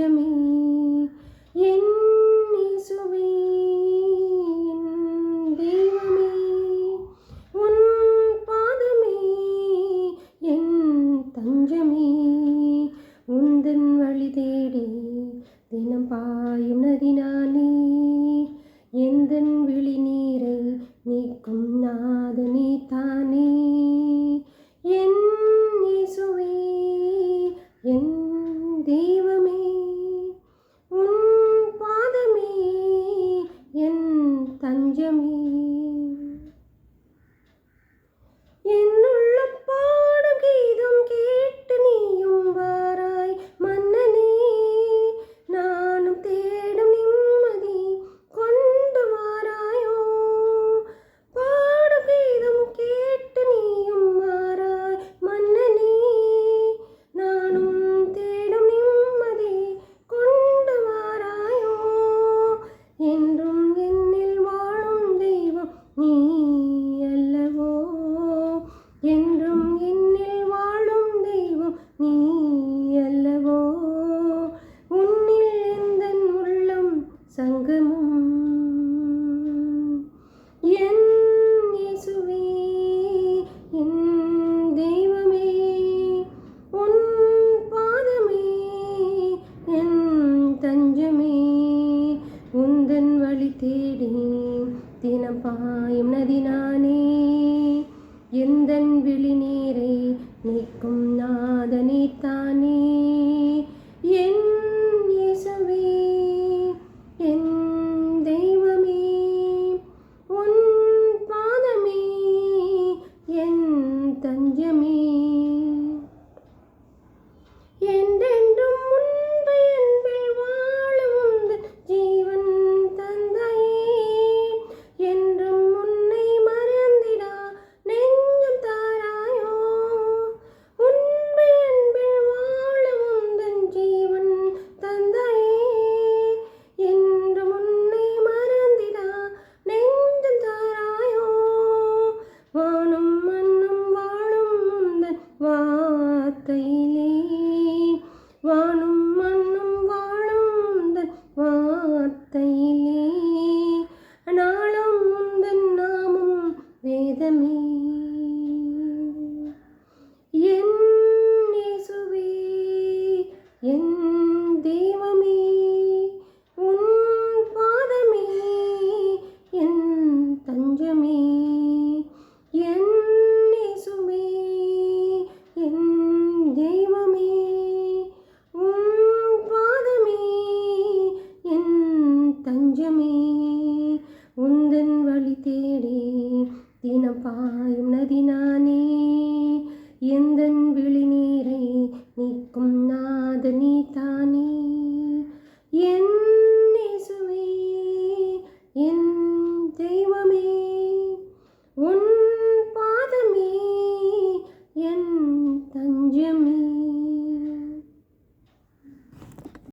நிஜமே என்னேசுவே தெய்வமே. உன் பாதமே என் தஞ்சமே. உந்தன் வழி தேடி தினம் பாயும் நதி நானே எந்தன் விழி நீரை நீக்கும் நாதனே தானே. আমি நீ அல்லவோ? என்றும் என்னில் வாழும் தெய்வம் நீ அல்லவோ? உன்னில் எந்த உள்ளம் சங்கமும் என் இயேசுவே என் தெய்வமே உன் பாதமே என் தஞ்சமே உந்தன் தேடி தினம் பாயும் நதினானே எந்தன் விழி நீரை நீக்கும் நாதனே தானே. என் இயேசுவே என் தெய்வமே உன் பாதமே என் தஞ்சமே. வானும் நெஞ்சமே உந்தன் வழி தேடி தினம் பாயும் நதி நானே